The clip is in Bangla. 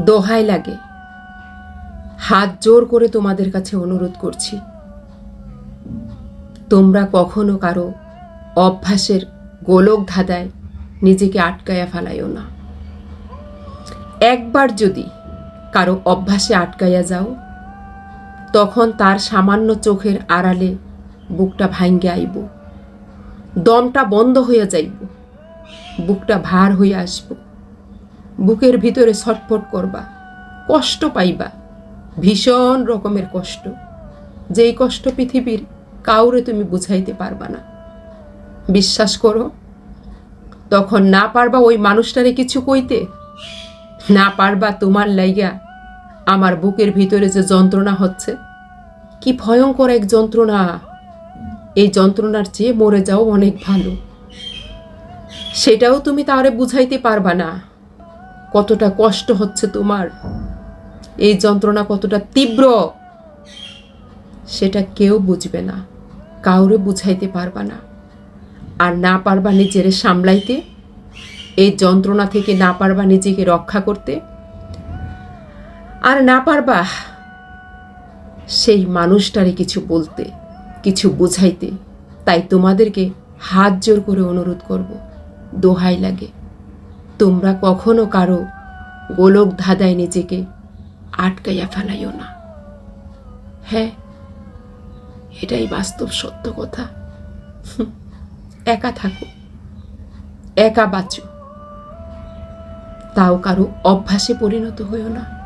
দোহাই লাগে। হাত জোর করে তোমাদের কাছে অনুরোধ করছি। তোমরা কখনো কারও অভ্যাসের গোলক ধাঁধায় নিজেকে আটকায়া ফেলাইও না। একবার যদি কারও অভ্যাসে আটকাইয়া যাও, তখন তার সামান্য চোখের আড়ালে বুকটা ভাঙ্গে আইব। দমটা বন্ধ হইয়া যাইব। বুকটা ভার হইয়া আসব। বুকের ভিতরে ছটফট করবা, কষ্ট পাইবা, ভীষণ রকমের কষ্ট। যেই কষ্ট পৃথিবীর কাউরে তুমি বুঝাইতে পারবা না। বিশ্বাস করো, তখন না পারবা ওই মানুষটারে কিছু কইতে, না পারবা তোমার লাইগা আমার বুকের ভিতরে যে যন্ত্রণা হচ্ছে। কি ভয়ঙ্কর এক যন্ত্রণা। এই যন্ত্রণার চেয়ে মরে যাও অনেক ভালো। সেটাও তুমি তারে বুঝাইতে পারবা না। কতটা কষ্ট হচ্ছে তোমার? এই যন্ত্রণা কতটা তীব্র? সেটা কেউ বুঝবে না, কাউরে বুঝাইতে পারবা না। আর না পারবা নিজেরে সামলাইতে, এই যন্ত্রণা থেকে না পারবা নিজেকে রক্ষা করতে। আর না পারবা সেই মানুষটারে কিছু বলতে, কিছু বুঝাইতে। তাই তোমাদেরকে হাত জোর করে অনুরোধ করব, দোহাই লাগে। তোমরা কখনো কারও গোলক ধাঁধায় নিজেকে আটকাইয়া ফেলাইও না। হ্যাঁ এটাই বাস্তব সত্য কথা। একা থাকো, একা বাঁচো। তাও কারও অভ্যাসে পরিণত হইও না।